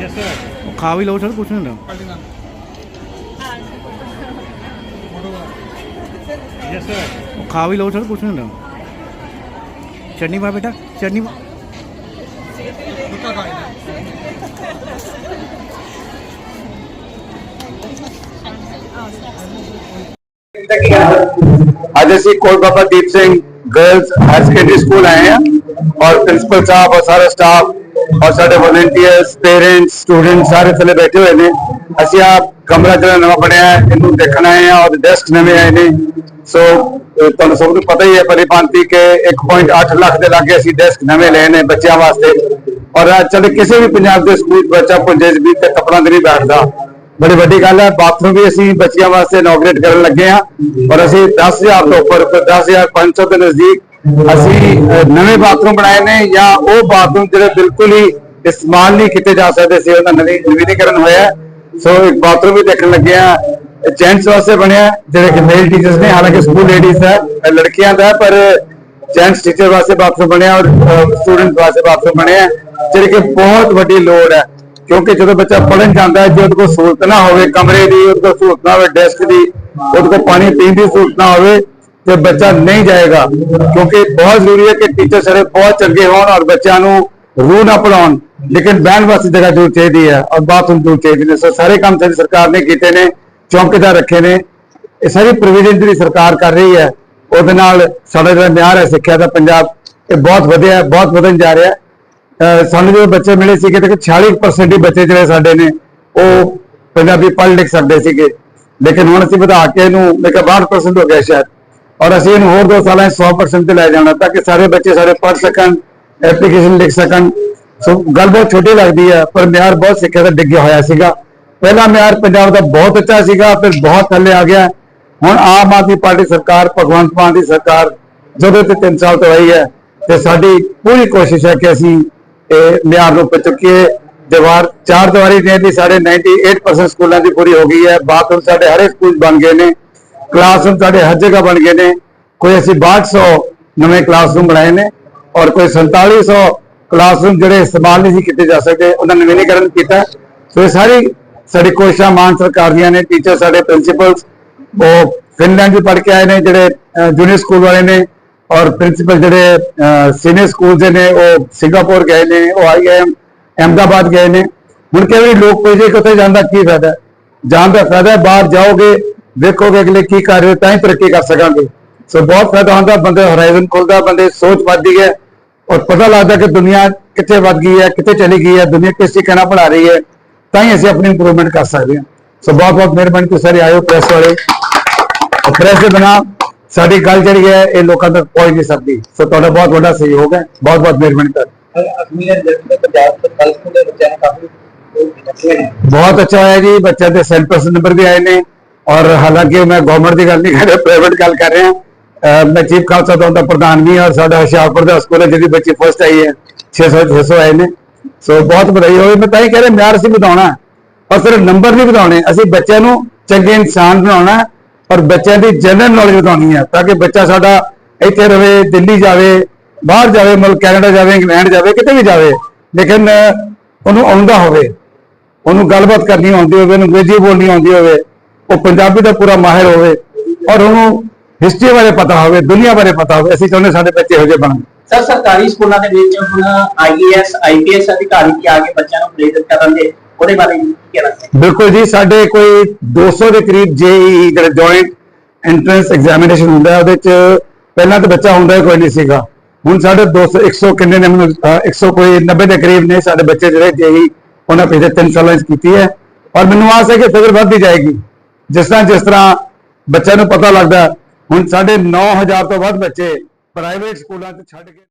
Yes sir ਖਾ ਵੀ ਲਓ sir ਕੁਛ ਨਹੀਂ ਹੁੰਦਾ ਯੈਸ ਸਰ ਖਾ ਵੀ ਲਓ ਸਰ ਕੁਛ ਨਹੀਂ ਅਸੀਂ ਕੋਲ Baba Deep Singh girls higher secondary school ਆਏ ਹਾਂ ਔਰ ਪ੍ਰਿੰਸੀਪਲ ਸਾਹਿਬ ਔਰ ਸਾਰਾ ਸਟਾਫ ਔਰ ਸਾਡੇ ਵਲੰਟੀਅਰਸ ਪੇਰੈਂਟਸ ਸਟੂਡੈਂਟ ਸਾਰੇ ਥੱਲੇ ਬੈਠੇ ਹੋਏ ਨੇ ਅਸੀਂ ਆ ਕਮਰਾ ਜਿਹੜਾ ਨਵਾਂ ਬਣਿਆ ਹੈ ਇਹਨੂੰ ਦੇਖਣ ਆਏ ਹਾਂ ਔਰ ਡੈਸਕ ਨਵੇਂ ਆਏ ਨੇ ਸੋ ਤੁਹਾਨੂੰ ਸਭ ਨੂੰ ਪਤਾ ਹੀ ਹੈ ਪਰਿਪਾਂਤੀ ਕਿ 1.8 ਲੱਖ ਦੇ ਲਾਗੇ ਅਸੀਂ ਡੈਸਕ ਨਵੇਂ ਲਏ ਨੇ ਬੱਚਿਆਂ ਵਾਸਤੇ ਔਰ ਚੱਲ ਕਿਸੇ ਵੀ ਪੰਜਾਬ ਦੇ ਸਕੂਲ 'ਚ ਬੱਚਾ ਪੁੰਜੇ ਵੀ ਤੇ ਕੱਪੜਾਂ ਤੇ ਨਹੀਂ ਬੈਠਦਾ ਬੜੀ ਵੱਡੀ ਗੱਲ ਹੈ ਬਾਥਰੂਮ ਵੀ ਅਸੀਂ ਬੱਚਿਆਂ ਵਾਸਤੇ ਇਨੋਗਰੇਟ ਕਰਨ ਲੱਗੇ ਹਾਂ ਔਰ ਅਸੀਂ 10000 ਤੋਂ ਉੱਪਰ 10500 ਦੇ ਨਜ਼ਦੀਕ ਅਸੀਂ ਨਵੇਂ ਬਾਥਰੂਮ ਬਣਾਏ ਨੇ ਜਾਂ ਉਹ ਬਾਥਰੂਮ ਜਿਹੜੇ ਬਿਲਕੁਲ ਹੀ ਇਸਤੇਮਾਲ ਨਹੀਂ ਕੀਤੇ ਜਾ ਸਕਦੇ ਸੀ ਉਹਨਾਂ ਨਵੀਂ ਨਵੀਨੀਕਰਨ ਹੋਇਆ ਸੋ ਇੱਕ ਬਾਥਰੂਮ ਵੀ ਦੇਖਣ ਲੱਗੇ ਆ ਜੈਂਟਸ ਵਾਸਤੇ ਬਣਿਆ ਜਿਹੜੇ ਕਿ ਮੇਲ ਟੀਚਰਸ ਨੇ ਹਾਲਾਂਕਿ ਸਕੂਲ ਲੇਡੀਜ਼ ਦਾ ਲੜਕੀਆਂ ਦਾ ਪਰ ਜੈਂਟਸ ਟੀਚਰ ਵਾਸਤੇ ਬਾਥਰੂਮ ਬਣਿਆ ਔਰ ਸਟੂਡੈਂਟ ਵਾਸਤੇ ਬਾਥਰੂਮ ਬਣਿਆ ਹੈ, ਜਿਹੜੇ ਕਿ ਬਹੁਤ ਵੱਡੀ ਲੋੜ ਹੈ। ਕਿਉਂਕਿ ਜਦੋਂ ਬੱਚਾ ਪੜਨ ਜਾਂਦਾ ਹੈ, ਜੇ ਉਹਦੇ ਕੋਲ ਸਹੂਲਤ ਨਾ ਹੋਵੇ, ਕਮਰੇ ਦੀ, ਉਹਦੇ ਕੋਲ ਸਹੂਲਤ ਨਾ ਹੋਵੇ ਡੈਸਕ ਦੀ, ਉਹਦੇ ਕੋਲ ਪਾਣੀ ਪੀਣ ਦੀ ਸਹੂਲਤ ਨਾ ਹੋਵੇ, ਤੇ ਬੱਚਾ ਨਹੀਂ ਜਾਏਗਾ। ਕਿਉਂਕਿ ਬਹੁਤ ਜ਼ਰੂਰੀ ਹੈ ਕਿ ਟੀਚਰ ਸਾਰੇ ਬਹੁਤ ਚੰਗੇ ਹੋਣ ਔਰ ਬੱਚਿਆਂ ਨੂੰ ਰੂਹ ਨਾ ਪੜਾਉਣ ਲੇਕਿਨ ਬਹਿਣ ਵਾਸਤੇ ਜਗ੍ਹਾ ਜ਼ਰੂਰ ਚਾਹੀਦੀ ਹੈ ਔਰ ਬਾਥਰੂਮ ਜ਼ਰੂਰ ਚਾਹੀਦੇ ਨੇ। ਸੋ ਸਾਰੇ ਕੰਮ ਸਾਡੀ ਸਰਕਾਰ ਨੇ ਕੀਤੇ ਨੇ, ਚੌਂਕੀਦਾਰ ਰੱਖੇ ਨੇ। ਇਹ ਸਾਰੀ ਪ੍ਰੋਵੀਜ਼ਨ ਜਿਹੜੀ ਸਰਕਾਰ ਕਰ ਰਹੀ ਹੈ, ਉਹਦੇ ਨਾਲ ਸਾਡਾ ਜਿਹੜਾ ਮਿਆਰ ਹੈ ਸਿੱਖਿਆ ਦਾ ਪੰਜਾਬ, ਇਹ ਬਹੁਤ ਵਧਿਆ, ਬਹੁਤ ਵਧਣ ਜਾ ਰਿਹਾ। ਹੈ ਸਾਨੂੰ ਜਦੋਂ ਬੱਚੇ ਮਿਲੇ ਸੀਗੇ ਤੇ 46% ਹੀ ਬੱਚੇ ਜਿਹੜੇ ਸਾਡੇ ਨੇ, ਉਹ ਪੰਜਾਬੀ ਪੜ੍ਹ ਲਿਖ ਸਕਦੇ ਸੀਗੇ। ਲੇਕਿਨ ਹੁਣ ਅਸੀਂ ਵਧਾ ਕੇ ਇਹਨੂੰ, ਮੈਂ ਕਿਹਾ 62% ਹੋ ਗਿਆ ਸ਼ਾਇਦ। ਔਰ ਅਸੀਂ ਇਹਨੂੰ ਹੋਰ 2 ਸਾਲਾਂ 'ਚ 100% ਤੇ ਲੈ ਜਾਣਾ ਤਾਂ ਕਿ ਸਾਰੇ ਬੱਚੇ ਸਾਰੇ ਪੜ੍ਹ ਸਕਣ ਐਪਲੀਕੇਸ਼ਨ ਲਿਖ ਸਕਣ। ਸੋ ਗੱਲ ਬਹੁਤ ਛੋਟੀ ਲੱਗਦੀ ਹੈ ਪਰ ਮਿਆਰ ਬਹੁਤ ਸਿੱਖਿਆ ਦਾ ਡਿੱਗਿਆ ਹੋਇਆ ਸੀਗਾ। ਪਹਿਲਾ ਮਿਆਰ ਪੰਜਾਬ ਦਾ ਬਹੁਤ ਅੱਛਾ ਸੀਗਾ, ਫਿਰ ਬਹੁਤ ਥੱਲੇ ਆ ਗਿਆ। ਹੁਣ ਆਮ ਆਦਮੀ ਪਾਰਟੀ ਸਰਕਾਰ, ਭਗਵੰਤ ਮਾਨ ਦੀ ਸਰਕਾਰ ਜਦੋਂ ਤੇ 3 ਸਾਲ ਤੋਂ ਆਈ ਹੈ, ਤੇ ਸਾਡੀ ਪੂਰੀ ਕੋਸ਼ਿਸ਼ ਹੈ ਕਿ ਅਸੀਂ ਮਿਆਰ ਨੂੰ ਉੱਪਰ ਚੁੱਕੀਏ ਦੀਵਾਰ, ਚਾਰ ਦੀਵਾਰੀ ਨੇ ਦੀ ਸਾਡੇ 98% ਸਕੂਲਾਂ ਦੀ ਪੂਰੀ ਹੋ ਗਈ ਹੈ ਬਾਥਰੂਮ ਸਾਡੇ ਹਰੇ ਸਕੂਲ 'ਚ ਬਣ ਗਏ ਨੇ ਕਲਾਸਰੂਮ ਸਾਡੇ ਹਰ ਜਗ੍ਹਾ ਬਣ ਗਏ ਨੇ, ਕੋਈ ਅਸੀਂ 6200 ਨਵੇਂ ਕਲਾਸਰੂਮ ਬਣਾਏ ਨੇ ਔਰ ਕੋਈ 4700 ਕਲਾਸਰੂਮ ਜਿਹੜੇ ਇਸਤੇਮਾਲ ਨਹੀਂ ਸੀ ਕੀਤੇ ਜਾ ਸਕਦੇ, ਉਹਨਾਂ ਦਾ ਨਵੀਨੀਕਰਨ ਕੀਤਾ। ਸੋ ਇਹ ਸਾਰੀ ਸਾਡੀ ਕੋਸ਼ਿਸ਼ਾਂ ਮਾਨ ਸਰਕਾਰ ਦੀਆਂ ਨੇ ਟੀਚਰ ਸਾਡੇ ਪ੍ਰਿੰਸੀਪਲਸ ਉਹ ਫਿਨਲੈਂਡ ਵੀ ਪੜ੍ਹ ਕੇ ਆਏ ਨੇ, ਜਿਹੜੇ ਜੂਨੀਅਰ ਸਕੂਲ ਵਾਲੇ ਨੇ ਔਰ ਪ੍ਰਿੰਸੀਪਲ ਜਿਹੜੇ ਸੀਨੀਅਰ ਸਕੂਲ ਦੇ ਨੇ ਉਹ ਸਿੰਗਾਪੁਰ ਗਏ ਨੇ ਉਹ ਆਈਐਮ ਅਹਿਮਦਾਬਾਦ ਗਏ ਨੇ ਹੁਣ ਕਈ ਵਾਰੀ ਲੋਕ ਪੁੱਛਦੇ ਕਿ ਉੱਥੇ ਜਾਣ ਦਾ ਕੀ ਫਾਇਦਾ ਹੈ? ਜਾਣ ਦਾ ਫਾਇਦਾ ਹੈ, ਬਾਹਰ ਜਾਓਗੇ ਦੇਖੋਗੇ ਅਗਲੇ ਕੀ ਕਰ ਰਹੇ ਹੋ, ਤਾਂ ਹੀ ਤਰੱਕੀ ਕਰ ਸਕਾਂਗੇ ਸੋ ਬਹੁਤ ਫਾਇਦਾ ਹੁੰਦਾ ਬੰਦੇ ਹੋਰਾਈਜ਼ਨ ਖੁੱਲਦਾ ਬੰਦੇ ਦੀ ਸੋਚ ਵੱਧਦੀ ਹੈ ਔਰ ਪਤਾ ਲੱਗਦਾ ਕਿ ਦੁਨੀਆ ਕਿੱਥੇ ਵੱਧ ਗਈ ਹੈ ਕਿੱਥੇ ਚਲੀ ਗਈ ਹੈ ਦੁਨੀਆ ਕਿਸ ਤਰੀਕੇ ਨਾਲ ਬਣਾ ਰਹੀ ਹੈ ਤਾਂ ਹੀ ਅਸੀਂ ਆਪਣੀ ਇੰਪਰੂਵਮੈਂਟ ਕਰ ਸਕਦੇ ਹਾਂ ਸੋ ਬਹੁਤ ਬਹੁਤ ਮਿਹਰਬਾਨੀ ਤੁਸੀਂ ਸਾਰੇ ਆਇਓ ਪ੍ਰੈਸ ਵਾਲੇ ਪ੍ਰੈਸ ਦੇ ਬਿਨਾ ਸਾਡੀ ਗੱਲ ਜਿਹੜੀ ਹੈ ਇਹ ਲੋਕਾਂ ਤੱਕ ਪਹੁੰਚ ਨਹੀਂ ਸਕਦੀ। ਸੋ ਤੁਹਾਡਾ ਬਹੁਤ ਵੱਡਾ ਸਹਿਯੋਗ ਹੈ ਬਹੁਤ ਬਹੁਤ ਮਿਹਰਬਾਨੀ ਤੁਹਾਡੀ। ਬਹੁਤ ਅੱਛਾ ਹੋਇਆ ਜੀ ਬੱਚਿਆਂ ਦੇ 100% ਨੰਬਰ ਵੀ ਆਏ ਨੇ। ਔਰ ਹਾਲਾਂਕਿ ਮੈਂ ਗਵਰਨਮੈਂਟ ਦੀ ਗੱਲ ਨਹੀਂ ਕਰ ਰਿਹਾ ਪ੍ਰਾਈਵੇਟ ਗੱਲ ਕਰ ਰਿਹਾ। ਮੈਂ ਚੀਫ ਖਾਲਸਾ ਦੌਰ ਦਾ ਪ੍ਰਧਾਨ ਵੀ ਔਰ ਸਾਡਾ ਹੁਸ਼ਿਆਰਪੁਰ ਦਾ ਸਕੂਲ ਹੈ ਜਿਹਦੀ ਬੱਚੀ ਫਸਟ ਆਈ ਹੈ। 600 600 ਆਏ ਨੇ। ਸੋ ਬਹੁਤ ਵਧਾਈ ਹੋਵੇ ਮੈਂ ਤਾਂ ਹੀ ਕਹਿ ਰਿਹਾ ਮਿਆਰ ਅਸੀਂ ਵਧਾਉਣਾ। ਔਰ ਸਿਰਫ ਨੰਬਰ ਨਹੀਂ ਵਧਾਉਣੇ ਅਸੀਂ ਬੱਚਿਆਂ ਨੂੰ ਚੰਗੇ ਇਨਸਾਨ ਬਣਾਉਣਾ। ਹੈ ਬੱਚਿਆਂ ਦੀ ਜਨਰਲ ਨੌਲੇਜ ਵਧਾਉਣੀ ਹੈ ਤਾਂ ਕਿ ਬੱਚਾ ਸਾਡਾ ਇੱਥੇ ਰਵੇ, ਦਿੱਲੀ ਜਾਵੇ, ਬਾਹਰ ਜਾਵੇ, ਮਤਲਬ ਕੈਨੇਡਾ ਜਾਵੇ, ਇੰਗਲੈਂਡ ਜਾਵੇ, ਕਿਤੇ ਵੀ ਜਾਵੇ, ਲੇਕਿਨ ਉਹਨੂੰ ਆਉਂਦਾ ਹੋਵੇ, ਉਹਨੂੰ ਗੱਲਬਾਤ ਕਰਨੀ ਆਉਂਦੀ ਹੋਵੇ, ਉਹਨੂੰ ਅੰਗਰੇਜ਼ੀ ਬੋਲਣੀ ਆਉਂਦੀ ਹੋਵੇ, ਉਹ ਪੰਜਾਬੀ ਦਾ ਪੂਰਾ ਮਾਹਿਰ ਹੋਵੇ ਔਰ ਉਹਨੂੰ ਹਿਸਟਰੀ ਬਾਰੇ ਪਤਾ ਹੋਵੇ, ਦੁਨੀਆ ਬਾਰੇ ਪਤਾ ਹੋਵੇ, ਅਸੀਂ ਚਾਹੁੰਦੇ ਸਾਡੇ ਬੱਚੇ ਇਹੋ ਜਿਹੇ ਬਣਨ। ਸਰ, ਸਰਕਾਰੀ ਸਕੂਲਾਂ ਦੇ ਵਿੱਚ ਹੁਣ ਆਈਏਐਸ ਆਈਪੀਐਸ ਅਧਿਕਾਰੀ ਵੀ ਆ ਕੇ ਬੱਚਿਆਂ ਨੂੰ ਪ੍ਰੇਰਿਤ ਕਰਨਗੇ ਉਹਦੇ ਬਾਰੇ ਕੀ ਕਹਿਣਾ ਚਾਹੀਦਾ ਬਿਲਕੁਲ ਜੀ, ਸਾਡੇ ਕੋਈ 200 ਦੇ ਕਰੀਬ ਜੇਈ ਜੁਆਇੰਟ ਐਂਟਰੈਂਸ ਐਗਜ਼ਾਮੀਨੇਸ਼ਨ ਹੁੰਦਾ, ਉਹਦੇ ਚ ਪਹਿਲਾਂ ਤਾਂ ਬੱਚਾ ਹੁੰਦਾ ਹੀ ਕੋਈ ਨਹੀਂ ਸੀਗਾ। ਹੁਣ ਸਾਡੇ 200 100 ਕਿੰਨੇ ਨੇ 100 ਕੋਈ 90 ਦੇ ਕਰੀਬ ਨੇ ਸਾਡੇ ਬੱਚੇ ਜਿਹੜੇ ਜੇਈ ਉਹਨਾਂ ਪਿਛਲੇ 3 ਸਾਲਾਂ ਵਿੱਚ ਕੀਤੀ ਹੈ। ਔਰ ਮੈਨੂੰ ਆਸ ਹੈ ਕਿ ਫਿਗਰ ਵੱਧਦੀ ਜਾਏਗੀ। ਜਿਸ ਤਰ੍ਹਾਂ ਜਿਸ ਤਰ੍ਹਾਂ ਬੱਚਿਆਂ ਨੂੰ ਪਤਾ ਲੱਗਦਾ, ਹੁਣ ਸਾਡੇ 9000 ਤੋਂ ਵੱਧ ਬੱਚੇ ਪ੍ਰਾਈਵੇਟ ਸਕੂਲਾਂ 'ਚ ਛੱਡ ਕੇ